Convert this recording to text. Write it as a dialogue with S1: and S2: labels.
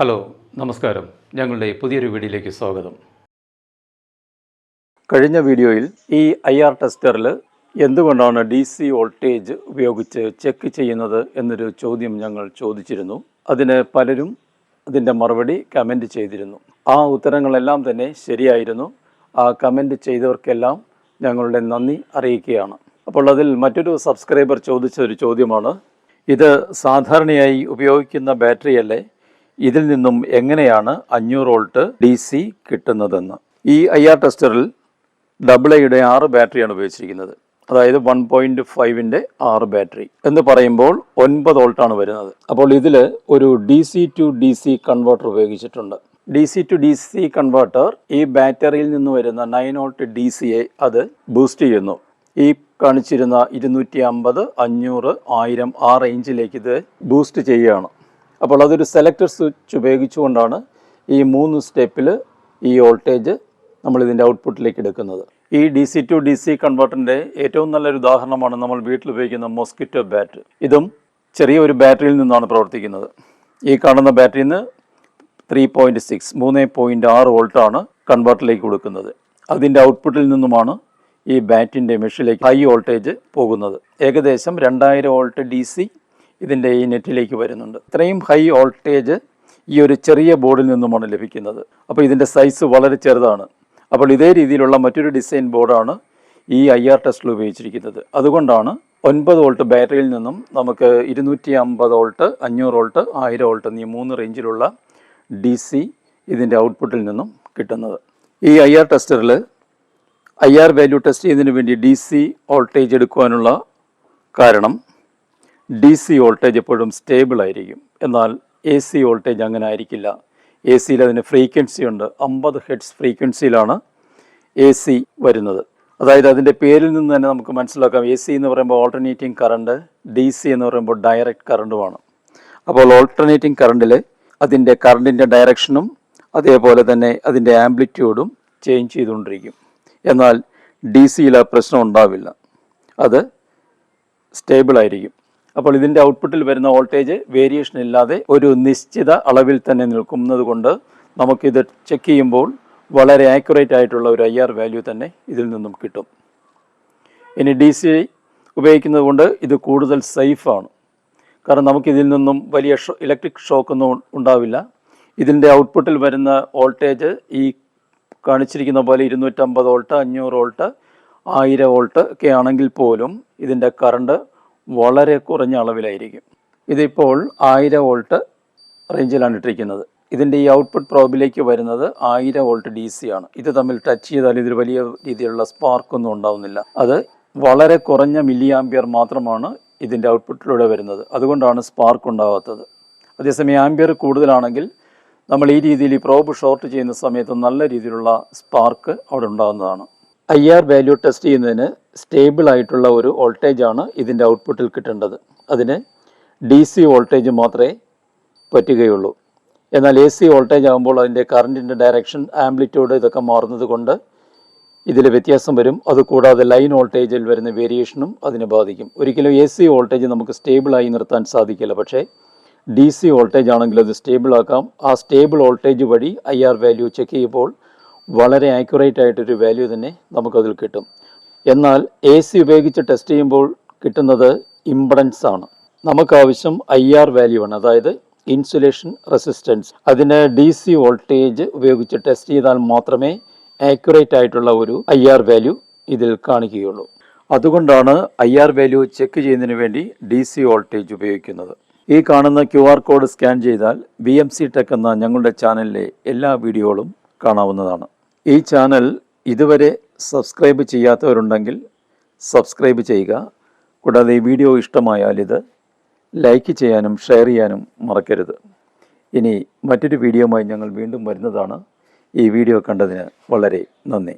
S1: Hello നമസ്കാരം. ഞങ്ങളുടെ പുതിയൊരു വീഡിയോയിലേക്ക് സ്വാഗതം.
S2: കഴിഞ്ഞ വീഡിയോയിൽ ഈ ഐ ആർ ടെസ്റ്ററിൽ എന്തുകൊണ്ടാണ് ഡി സി വോൾട്ടേജ് ഉപയോഗിച്ച് ചെക്ക് ചെയ്യുന്നത് എന്നൊരു ചോദ്യം ഞങ്ങൾ ചോദിച്ചിരുന്നു. അതിന് പലരും അതിന്റെ മറുപടി കമന്റ് ചെയ്തിരുന്നു. ആ ഉത്തരങ്ങളെല്ലാം തന്നെ ശരിയായിരുന്നു. ആ കമന്റ് ചെയ്തവർക്കെല്ലാം ഞങ്ങളുടെ നന്ദി അറിയിക്കുകയാണ്. അപ്പോൾ അതിൽ മറ്റൊരു സബ്സ്ക്രൈബർ ചോദിച്ച ഒരു ചോദ്യമാണ് ഇത് സാധാരണയായി ഉപയോഗിക്കുന്ന ബാറ്ററിയല്ലേ? ഇതിൽ നിന്നും എങ്ങനെയാണ് അഞ്ഞൂറ് വോൾട്ട് ഡി സി കിട്ടുന്നതെന്ന്. ഈ ഐ ആർ ടെസ്റ്ററിൽ ഡബിൾ എയുടെ ആറ് ബാറ്ററിയാണ് ഉപയോഗിച്ചിരിക്കുന്നത്. അതായത് വൺ പോയിന്റ് ഫൈവിന്റെ ആറ് ബാറ്ററി എന്ന് പറയുമ്പോൾ ഒൻപത് വോൾട്ടാണ് വരുന്നത്. അപ്പോൾ ഇതിൽ ഒരു D C to D C converter ഉപയോഗിച്ചിട്ടുണ്ട്. D C to D C converter ഈ ബാറ്ററിയിൽ നിന്ന് വരുന്ന നയൻ വോൾട്ട് ഡി സിയെ അത് ബൂസ്റ്റ് ചെയ്യുന്നു. ഈ കാണിച്ചിരുന്ന ഇരുന്നൂറ്റി അമ്പത് അഞ്ഞൂറ് ആയിരം ആ റേഞ്ചിലേക്ക് ഇത് ബൂസ്റ്റ് ചെയ്യുകയാണ്. അപ്പോൾ അതൊരു സെലക്ടർ സ്വിച്ച് ഉപയോഗിച്ചുകൊണ്ടാണ് ഈ മൂന്ന് സ്റ്റെപ്പിൽ ഈ വോൾട്ടേജ് നമ്മൾ ഇതിന്റെ ഔട്ട്പുട്ടിലേക്ക് എടുക്കുന്നത്. ഈ D C to D C കൺവേർട്ടറിന്റെ ഏറ്റവും നല്ലൊരു ഉദാഹരണമാണ് നമ്മൾ വീട്ടിൽ ഉപയോഗിക്കുന്ന മോസ്കിറ്റോ ബാറ്റ് ഇതും ചെറിയ ഒരു ബാറ്ററിയിൽ നിന്നാണ് പ്രവർത്തിക്കുന്നത്. ഈ കാണുന്ന ബാറ്ററിയിൽ നിന്ന് ത്രീ പോയിന്റ് സിക്സ് മൂന്ന് പോയിന്റ് ആറ് വോൾട്ടാണ് കൺവേർട്ടറിലേക്ക് കൊടുക്കുന്നത്. അതിന്റെ ഔട്ട്പുട്ടിൽ നിന്നുമാണ് ഈ ബാറ്റിന്റെ മെഷിലേക്ക് ഹൈ വോൾട്ടേജ് പോകുന്നത്. ഏകദേശം രണ്ടായിരം വോൾട്ട് ഡി സി ഇതിന്റെ ഈ നെറ്റിലേക്ക് വരുന്നുണ്ട്. ഇത്രയും ഹൈ വോൾട്ടേജ് ഈ ഒരു ചെറിയ ബോർഡിൽ നിന്നുമാണ് ലഭിക്കുന്നത്. അപ്പോൾ ഇതിന്റെ സൈസ് വളരെ ചെറുതാണ്. അപ്പോൾ ഇതേ രീതിയിലുള്ള മറ്റൊരു ഡിസൈൻ ബോർഡാണ് ഈ ഐ ആർ ടെസ്റ്റിൽ ഉപയോഗിച്ചിരിക്കുന്നത്. അതുകൊണ്ടാണ് ഒൻപത് വോൾട്ട് ബാറ്ററിയിൽ നിന്നും നമുക്ക് ഇരുന്നൂറ്റി അമ്പത് വോൾട്ട് അഞ്ഞൂറ് വോൾട്ട് ആയിരം വോൾട്ട് എന്നീ മൂന്ന് റേഞ്ചിലുള്ള ഡി സി ഇതിന്റെ ഔട്ട്പുട്ടിൽ നിന്നും കിട്ടുന്നത്. ഈ ഐ ആർ ടെസ്റ്ററിൽ ഐ ആർ വാല്യൂ ടെസ്റ്റ് ചെയ്യുന്നതിന് വേണ്ടി ഡി സി വോൾട്ടേജ് എടുക്കുവാനുള്ള കാരണം ഡി സി വോൾട്ടേജ് എപ്പോഴും സ്റ്റേബിൾ ആയിരിക്കും. എന്നാൽ എ സി വോൾട്ടേജ് അങ്ങനെ ആയിരിക്കില്ല. എ സിയിൽ അതിന് ഫ്രീക്വൻസി ഉണ്ട്. അമ്പത് ഹെഡ്സ് ഫ്രീക്വൻസിയിലാണ് എ സി വരുന്നത്. അതായത് അതിന്റെ പേരിൽ നിന്ന് തന്നെ നമുക്ക് മനസ്സിലാക്കാം. എ സി എന്ന് പറയുമ്പോൾ ഓൾട്ടർനേറ്റിംഗ് കറണ്ട് ഡി സി എന്ന് പറയുമ്പോൾ ഡയറക്റ്റ് കറണ്ടുമാണ് അപ്പോൾ ഓൾട്ടർനേറ്റിംഗ് കറണ്ടിൽ അതിന്റെ കറണ്ടിന്റെ ഡയറക്ഷനും അതേപോലെ തന്നെ അതിന്റെ ആംപ്ലിറ്റ്യൂഡും ചേഞ്ച് ചെയ്തുകൊണ്ടിരിക്കും. എന്നാൽ ഡി സിയിൽ ആ പ്രശ്നം ഉണ്ടാവില്ല. അത് സ്റ്റേബിൾ ആയിരിക്കും. അപ്പോൾ ഇതിന്റെ ഔട്ട്പുട്ടിൽ വരുന്ന വോൾട്ടേജ് വേരിയേഷൻ ഇല്ലാതെ ഒരു നിശ്ചിത അളവിൽ തന്നെ നിൽക്കുന്നത് കൊണ്ട് നമുക്കിത് ചെക്ക് ചെയ്യുമ്പോൾ വളരെ ആക്യുറേറ്റ് ആയിട്ടുള്ള ഒരു ഐ ആർ വാല്യൂ തന്നെ ഇതിൽ നിന്നും കിട്ടും. ഇനി ഡി സി ഉപയോഗിക്കുന്നത് കൊണ്ട് ഇത് കൂടുതൽ സേഫാണ് കാരണം നമുക്കിതിൽ നിന്നും വലിയ ഇലക്ട്രിക് ഷോക്കൊന്നും ഉണ്ടാവില്ല. ഇതിന്റെ ഔട്ട്പുട്ടിൽ വരുന്ന വോൾട്ടേജ് ഈ കാണിച്ചിരിക്കുന്ന പോലെ ഇരുന്നൂറ്റമ്പത് വോൾട്ട് അഞ്ഞൂറ് വോൾട്ട് ആയിരം വോൾട്ട് ഒക്കെ ആണെങ്കിൽ പോലും ഇതിന്റെ കറണ്ട് വളരെ കുറഞ്ഞ അളവിലായിരിക്കും. ഇതിപ്പോൾ ആയിരം വോൾട്ട് റേഞ്ചിലാണ് ഇട്ടിരിക്കുന്നത്. ഇതിന്റെ ഈ ഔട്ട്പുട്ട് പ്രോബിലേക്ക് വരുന്നത് ആയിരം വോൾട്ട് ഡി സി ആണ്. ഇത് തമ്മിൽ ടച്ച് ചെയ്താൽ ഇതിൽ വലിയ രീതിയിലുള്ള സ്പാർക്കൊന്നും ഉണ്ടാവുന്നില്ല. അത് വളരെ കുറഞ്ഞ മില്ലി ആംബിയർ മാത്രമാണ് ഇതിന്റെ ഔട്ട്പുട്ടിലൂടെ വരുന്നത്. അതുകൊണ്ടാണ് സ്പാർക്ക് ഉണ്ടാവാത്തത്. അതേസമയം ആംബിയർ കൂടുതലാണെങ്കിൽ നമ്മൾ ഈ രീതിയിൽ ഈ പ്രോബ് ഷോർട്ട് ചെയ്യുന്ന സമയത്ത് നല്ല രീതിയിലുള്ള സ്പാർക്ക് അവിടെ ഉണ്ടാകുന്നതാണ് ഐ ആർ വാല്യൂ ടെസ്റ്റ് ചെയ്യുന്നതിന് സ്റ്റേബിൾ ആയിട്ടുള്ള ഒരു വോൾട്ടേജ് ആണ് ഇതിന്റെ ഔട്ട്പുട്ടിൽ കിട്ടേണ്ടത്. അതിന് ഡി സി വോൾട്ടേജ് മാത്രമേ പറ്റുകയുള്ളൂ. എന്നാൽ എ സി വോൾട്ടേജ് ആകുമ്പോൾ അതിന്റെ കറണ്ടിന്റെ ഡയറക്ഷൻ ആംപ്ലിറ്റ്യൂഡ് ഇതൊക്കെ മാറുന്നത് കൊണ്ട് ഇതിൽ വ്യത്യാസം വരും. അതുകൂടാതെ ലൈൻ വോൾട്ടേജിൽ വരുന്ന വേരിയേഷനും അതിനെ ബാധിക്കും. ഒരിക്കലും എ സി വോൾട്ടേജ് നമുക്ക് സ്റ്റേബിളായി നിർത്താൻ സാധിക്കില്ല. പക്ഷേ ഡി സി വോൾട്ടേജ് ആണെങ്കിൽ അത് സ്റ്റേബിൾ ആക്കാം. ആ സ്റ്റേബിൾ വോൾട്ടേജ് വഴി ഐ ആർ വാല്യൂ ചെക്ക് ചെയ്യുമ്പോൾ വളരെ ആക്യുറേറ്റ് ആയിട്ടൊരു വാല്യൂ തന്നെ നമുക്കതിൽ കിട്ടും. എന്നാൽ എ സി ഉപയോഗിച്ച് ടെസ്റ്റ് ചെയ്യുമ്പോൾ കിട്ടുന്നത് ഇമ്പഡൻസ് ആണ്. നമുക്കാവശ്യം ഐ ആർ വാല്യൂ ആണ്. അതായത് ഇൻസുലേഷൻ റെസിസ്റ്റൻസ് അതിന് ഡി സി വോൾട്ടേജ് ഉപയോഗിച്ച് ടെസ്റ്റ് ചെയ്താൽ മാത്രമേ ആക്യുറേറ്റ് ആയിട്ടുള്ള ഒരു ഐ ആർ വാല്യൂ ഇതിൽ കാണിക്കുകയുള്ളൂ. അതുകൊണ്ടാണ് ഐ ആർ വാല്യൂ ചെക്ക് ചെയ്യുന്നതിന് വേണ്ടി ഡി സി വോൾട്ടേജ് ഉപയോഗിക്കുന്നത്. ഈ കാണുന്ന ക്യു ആർ കോഡ് സ്കാൻ ചെയ്താൽ ബി എം സി ടെക് എന്ന ഞങ്ങളുടെ ചാനലിലെ എല്ലാ വീഡിയോകളും കാണാവുന്നതാണ്. ഈ ചാനൽ ഇതുവരെ സബ്സ്ക്രൈബ് ചെയ്യാത്തവരുണ്ടെങ്കിൽ സബ്സ്ക്രൈബ് ചെയ്യുക. കൂടാതെ ഈ വീഡിയോ ഇഷ്ടമായാൽ ഇത് ലൈക്ക് ചെയ്യാനും ഷെയർ ചെയ്യാനും മറക്കരുത്. ഇനി മറ്റൊരു വീഡിയോയുമായി ഞങ്ങൾ വീണ്ടും വരുന്നതാണ്. ഈ വീഡിയോ കണ്ടതിന് വളരെ നന്ദി.